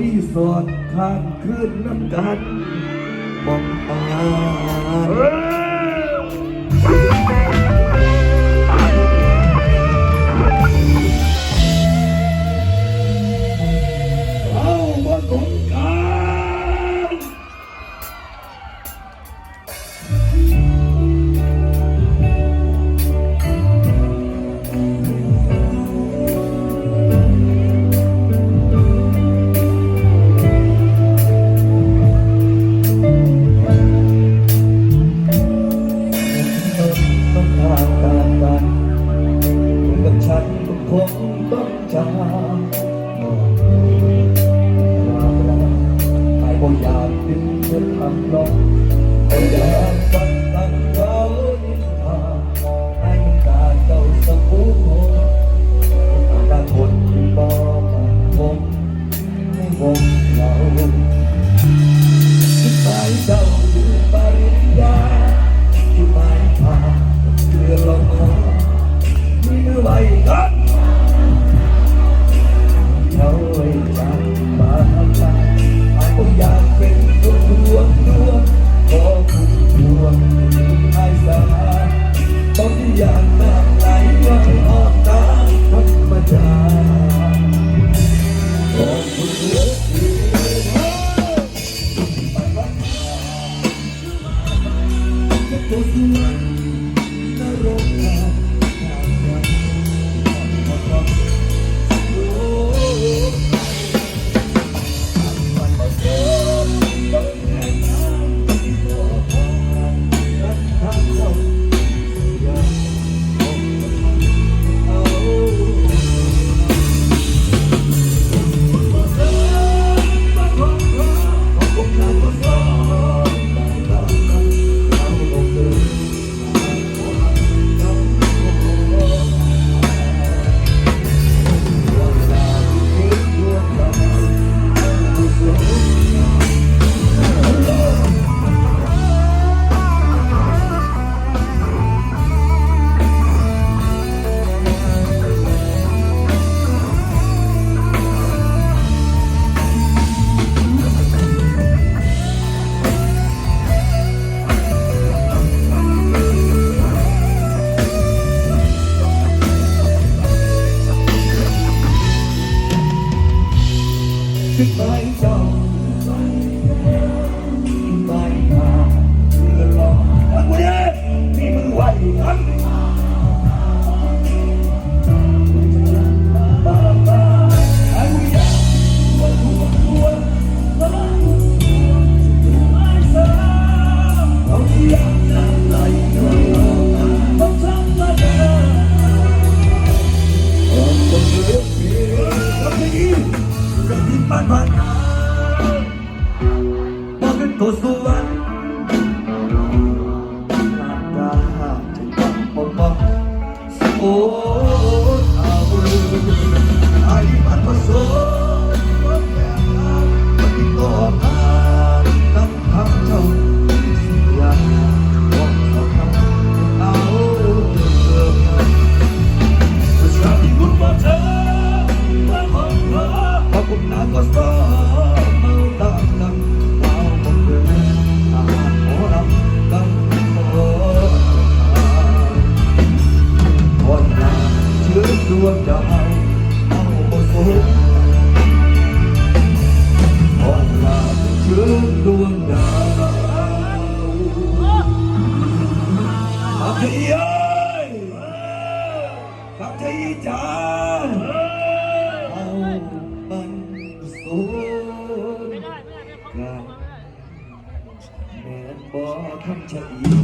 รีสอดข้างขึ้นน้ำกันมองตา ดวงดาวเอามาพบก่อนลาถึงดวงดาวพักใจยัยพักใจใจ้าเอาบันสูงกันแม่บ่ทำใจ